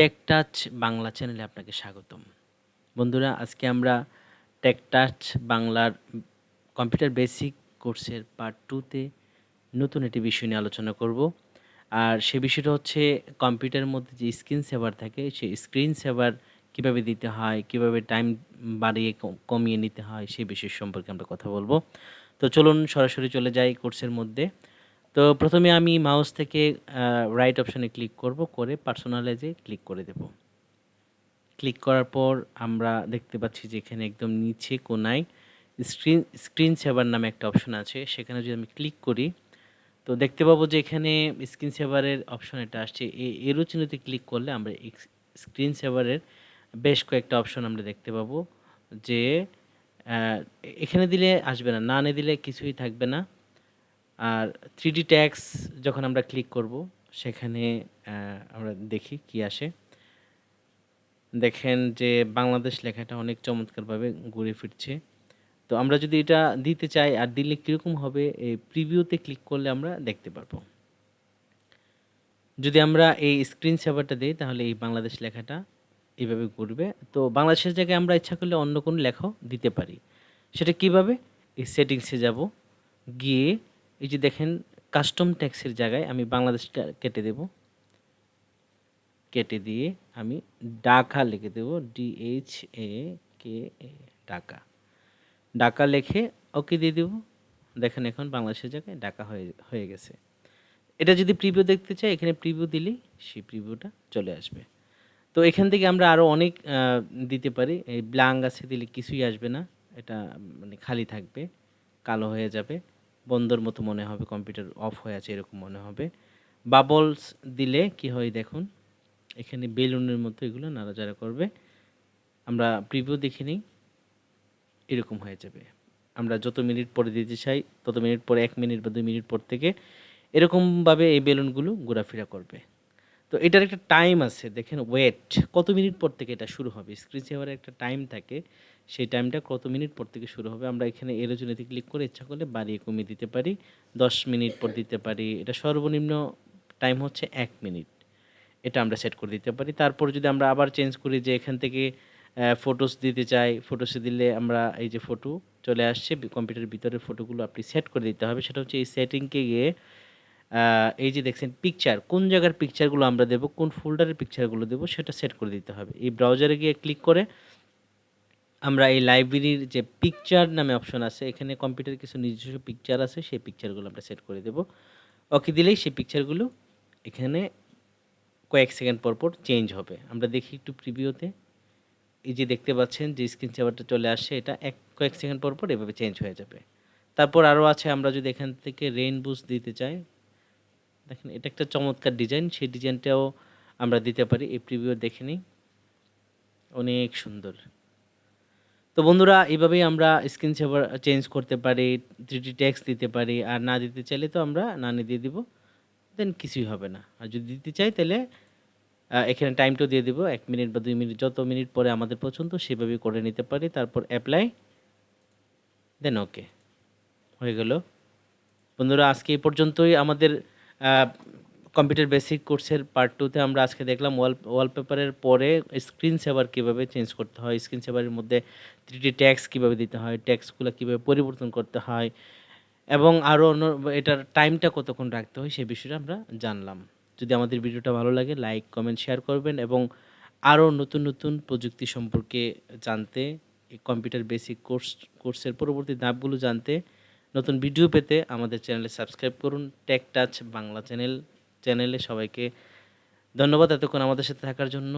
Take touch Bangla চ্যানেলে আপনাকে স্বাগতম। বন্ধুরা, আজকে আমরা টেক টাচ বাংলার কম্পিউটার বেসিক কোর্সের পার্ট টুতে নতুন একটি বিষয় নিয়ে আলোচনা করব। আর সে বিষয়টা হচ্ছে কম্পিউটারের মধ্যে যে স্ক্রিন সেভার থাকে, সেই স্ক্রিন সেভার কীভাবে দিতে হয়, কীভাবে টাইম বাড়িয়ে কমিয়ে নিতে হয় সেই বিষয় সম্পর্কে আমরা কথা বলব। তো চলুন সরাসরি চলে যাই কোর্সের মধ্যে। তো প্রথমে আমি মাউস থেকে রাইট অপশনে ক্লিক করব, করে পার্সোনালাইজে ক্লিক করে দেব। ক্লিক করার পর আমরা দেখতে পাচ্ছি যে এখানে একদম নিচে কোনায় স্ক্রিন স্ক্রিন সেভার নামে একটা অপশন আছে। সেখানে যদি আমি ক্লিক করি, তো দেখতে পাবো যে এখানে স্ক্রিন সেভারের অপশন এটা আসছে। এই এরো চিহ্নতে ক্লিক করলে আমরা স্ক্রিন সেভারের বেশ কয়েকটা অপশন আমরা দেখতে পাবো যে এখানে দিলে আসবে না না দিলে কিছুই থাকবে না। আর থ্রি ডি ট্যাক্স যখন আমরা ক্লিক করব, সেখানে আমরা দেখি কি আসে। দেখেন যে বাংলাদেশ লেখাটা অনেক চমৎকারভাবে ঘুরে ফিরছে। তো আমরা যদি এটা দিতে চাই আর দিলে কীরকম হবে, এই প্রিভিউতে ক্লিক করলে আমরা দেখতে পারব। যদি আমরা এই স্ক্রিন সেভারটা দিই, তাহলে এই বাংলাদেশ লেখাটা এইভাবে ঘুরবে। তো বাংলাদেশের জায়গায় আমরা ইচ্ছা করলে অন্য কোনো লেখাও দিতে পারি। সেটা কীভাবে? এই সেটিংসে যাব। গিয়ে এই যে দেখেন কাস্টম ট্যাক্সের জায়গায় আমি বাংলাদেশটা কেটে দেব। কেটে দিয়ে আমি ডাকা লিখে দেব ডিএইচ এ কে এ ডাকা ডাকা লিখে ওকে দিয়ে দেব। দেখেন এখন বাংলাদেশের জায়গায় ডাকা হয়ে হয়ে গেছে। এটা যদি প্রিভিউ দেখতে চাই, এখানে প্রিভিউ দিলেই সেই প্রিভিউটা চলে আসবে। তো এখান থেকে আমরা আরও অনেক দিতে পারি। এই ব্লাঙ্ক আছে দিলে কিছুই আসবে না। এটা মানে খালি থাকবে, কালো হয়ে যাবে। বন্ধর মতো মনে হবে, কম্পিউটার অফ হয়ে আছে এরকম মনে হবে। বাবলস দিলে কি হয় দেখুন, এখানে বেলুনের মতো এগুলো নাড়াচাড়া করবে। আমরা প্রিভিউ দেখে নিই, এরকম হয়ে যাবে। আমরা যত মিনিট পরে দিতে চাই, তত মিনিট পরে, এক মিনিট বা দুই মিনিট পর থেকে এরকমভাবে এই বেলুনগুলো ঘোরাফেরা করবে। তো এটার একটা টাইম আছে, দেখেন ওয়েট কত মিনিট পর থেকে এটা শুরু হবে? স্ক্রিন সেভারের একটা টাইম থাকে, সেই টাইমটা কত মিনিট পর থেকে শুরু হবে? আমরা এখানে এরোজনেতে ক্লিক করে ইচ্ছা করলে বাড়িয়ে কমিয়ে দিতে পারি, দশ মিনিট পর দিতে পারি, এটা সর্বনিম্ন টাইম হচ্ছে এক মিনিট এটা আমরা সেট করে দিতে পারি। তারপর যদি আমরা আবার চেঞ্জ করি যে এখান থেকে ফটোস দিতে চাই ফটোসে দিলে আমরা এই যে ফটো চলে আসছে কম্পিউটারের ভিতরে ফটোগুলো আপনি সেট করে দিতে হবে। সেটা হচ্ছে এই সেটিংকে গিয়ে এই যে দেখছেন পিকচার কোন জায়গার পিকচারগুলো আমরা দেবো, কোন ফোল্ডারের পিকচারগুলো দেবো, সেটা সেট করে দিতে হবে। এই ব্রাউজারে গিয়ে ক্লিক করে আমরা এই লাইব্রেরির যে পিকচার নামে অপশন আছে, এখানে কম্পিউটারে কিছু নিজস্ব পিকচার আছে, সেই পিকচারগুলো আমরা সেট করে দেব। ওকে দিলেই সেই পিকচারগুলো এখানে কয়েক সেকেন্ড পর পর চেঞ্জ হবে। আমরা দেখি একটু প্রিভিউতে এই যে দেখতে পাচ্ছেন যে স্ক্রিন সেভারটা চলে আসছে, এটা এক, কয়েক সেকেন্ড পর পর এভাবে চেঞ্জ হয়ে যাবে। তারপর আরও আছে, আমরা যদি এখান থেকে রেইন বুস্ট দিতে চাই দেখেন, এটা একটা চমৎকার ডিজাইন সেই ডিজাইনটাও আমরা দিতে পারি। এই প্রিভিউ দেখে নিই। অনেক সুন্দর। তো বন্ধুরা, এইভাবেই আমরা স্ক্রিন সেভার চেঞ্জ করতে পারি থ্রিডি ট্যাক্স দিতে পারি, আর না দিতে চাইলে তো আমরা না দিয়ে দিব দেন কিছুই হবে না। আর যদি দিতে চাই তাহলে এখানে টাইমটাও দিয়ে দিব, এক মিনিট বা দুই মিনিট যত মিনিট পরে আমাদের পছন্দ, সেভাবেই করে নিতে পারি। তারপর অ্যাপ্লাই দেন ওকে হয়ে গেল। বন্ধুরা, আজকে এই পর্যন্তই। আমাদের কম্পিউটার বেসিক কোর্সের পার্ট টুতে আমরা আজকে দেখলাম ওয়াল ওয়ালপেপারের পরে স্ক্রিন সেভার কীভাবে চেঞ্জ করতে হয় স্ক্রিন সেভারের মধ্যে থ্রিডি ট্যাক্স কীভাবে দিতে হয় ট্যাক্সগুলো কীভাবে পরিবর্তন করতে হয় এবং আরও অন্য, এটার টাইমটা কতক্ষণ রাখতে হয় সেই বিষয়টা আমরা জানলাম। যদি আমাদের ভিডিওটা ভালো লাগে লাইক কমেন্ট শেয়ার করবেন এবং আরও নতুন নতুন প্রযুক্তি সম্পর্কে জানতে কম্পিউটার বেসিক কোর্স, কোর্সের পরবর্তী ধাপগুলো জানতে নতুন ভিডিও পেতে আমাদের চ্যানেলে সাবস্ক্রাইব করুন টেক টাচ বাংলা চ্যানেল চ্যানেলে সবাইকে ধন্যবাদ এতক্ষণ আমাদের সাথে থাকার জন্য।